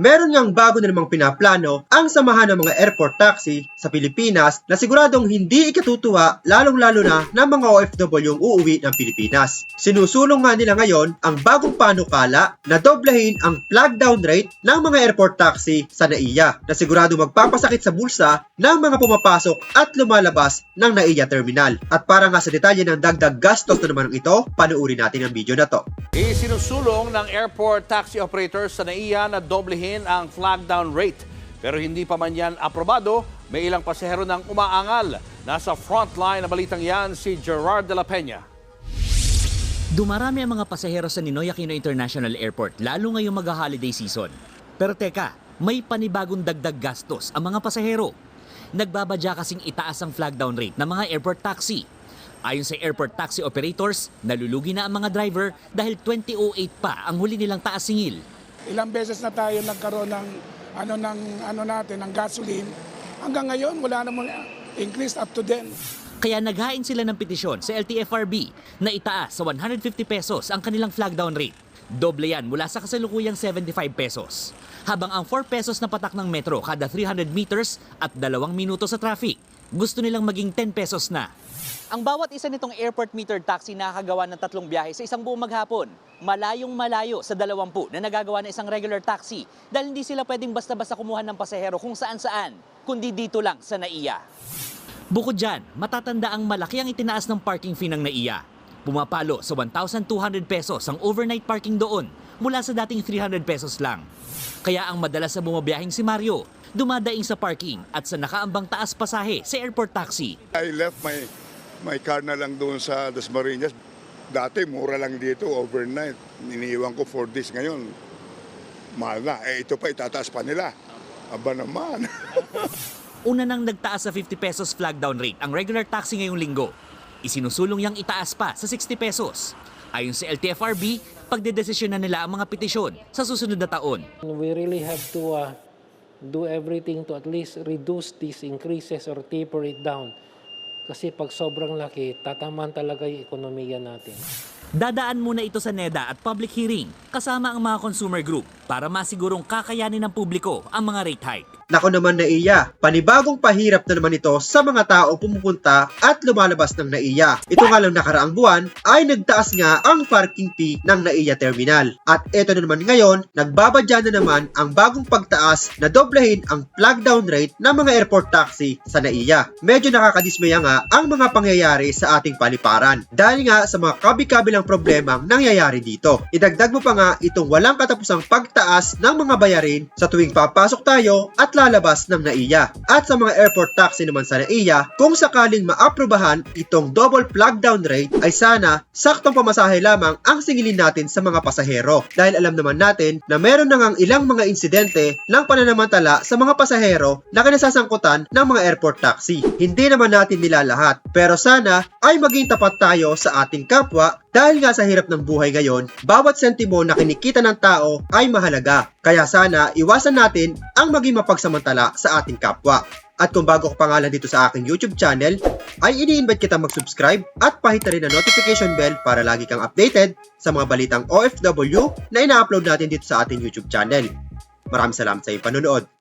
Meron ngang bago na namang pinaplano ang samahan ng mga airport taxi sa Pilipinas na siguradong hindi ikatutuwa lalong-lalo na ng mga OFW yung uuwi ng Pilipinas. Sinusulong nga nila ngayon ang bagong panukala na doblahin ang flag down rate ng mga airport taxi sa NAIA na sigurado magpapasakit sa bulsa ng mga pumapasok at lumalabas ng NAIA terminal. At para nga sa detalye ng dagdag gastos na naman ito, panuuri natin ang video na to. Isinusulong ng airport taxi operators sa NAIA na doblehin ang flag down rate. Pero hindi pa man yan aprobado, may ilang pasahero nang umaangal. Nasa frontline na balitang yan si Gerard de la Peña. Dumarami ang mga pasahero sa Ninoy Aquino International Airport lalo ngayong mag-holiday season. Pero teka, may panibagong dagdag gastos ang mga pasahero. Nagbabadya kasing itaas ang flag down rate ng mga airport taxi. Ayon sa airport taxi operators, nalulugi na ang mga driver dahil 2008 pa ang huli nilang taas singil. Ilang beses na tayo nagkaroon ng ano ng ano natin ng gasoline. Hanggang ngayon wala namang increase up to then. Kaya naghain sila ng petisyon sa LTFRB na itaas sa 150 pesos ang kanilang flag down rate. Doble yan mula sa kasalukuyang 75 pesos. Habang ang 4 pesos na patak ng metro kada 300 meters at dalawang minuto sa traffic, gusto nilang maging 10 pesos na. Ang bawat isa nitong airport metered taxi nakakagawa ng tatlong biyahe sa isang buong maghapon. Malayong malayo sa dalawampu na nagagawa ng isang regular taxi dahil hindi sila pwedeng basta-basta kumuha ng pasahero kung saan-saan, kundi dito lang sa NAIA. Bukod dyan, matatanda ang malaki ang itinaas ng parking fee ng NAIA. Pumapalo sa 1,200 pesos ang overnight parking doon mula sa dating 300 pesos lang. Kaya ang madalas na bumabiyahing si Mario, dumadaing sa parking at sa nakaambang taas pasahe sa airport taxi. I left my my car na lang doon sa Dasmariñas. Dati mura lang dito overnight. Iniiwan ko 4 days ngayon. Mahal na. Eh ito pa itataas pa nila. Aba naman. Una nang nagtaas sa 50 pesos flag down rate ang regular taxi ngayong linggo. Isinusulong yang itaas pa sa 60 pesos. Ayon sa LTFRB, pagdedesisyon na nila ang mga petisyon sa susunod na taon. We really have to uh, do everything to at least reduce these increases or taper it down. Kasi pag sobrang laki, tataman talaga yung ekonomiya natin. Dadaan muna ito sa NEDA at public hearing kasama ang mga consumer group para masigurong kakayanin ng publiko ang mga rate hike. Nako naman na iya, panibagong pahirap na naman ito sa mga tao pumupunta at lumalabas ng NAIA. Ito nga lang nakaraang buwan ay nagtaas nga ang parking fee ng NAIA terminal. At ito na naman ngayon, nagbabadya na naman ang bagong pagtaas na doblehin ang flag down rate ng mga airport taxi sa NAIA. Medyo nakakadismaya nga ang mga pangyayari sa ating paliparan dahil nga sa mga kabi-kabilang problemang nangyayari dito. Idagdag mo pa nga itong walang katapusang pagtaas ng mga bayarin sa tuwing papasok tayo at lalabas ng NAIA. At sa mga airport taxi naman sa NAIA, kung sakaling maaprubahan itong double flag down rate ay sana saktong pamasahe lamang ang singilin natin sa mga pasahero. Dahil alam naman natin na meron na ngang ilang mga insidente ng pananamantala sa mga pasahero na kinasasangkutan ng mga airport taxi. Hindi naman natin nila lahat. Pero sana ay maging tapat tayo sa ating kapwa dahil nga sa hirap ng buhay ngayon, bawat sentimo na kinikita ng tao ay mahalaga. Kaya sana iwasan natin ang maging mapagsamantala sa ating kapwa. At kung bago ka pa nga lang dito sa aking YouTube channel, ay ini-invite kita mag-subscribe at pahita rin ang notification bell para lagi kang updated sa mga balitang OFW na ina-upload natin dito sa ating YouTube channel. Maraming salamat sa iyong panonood.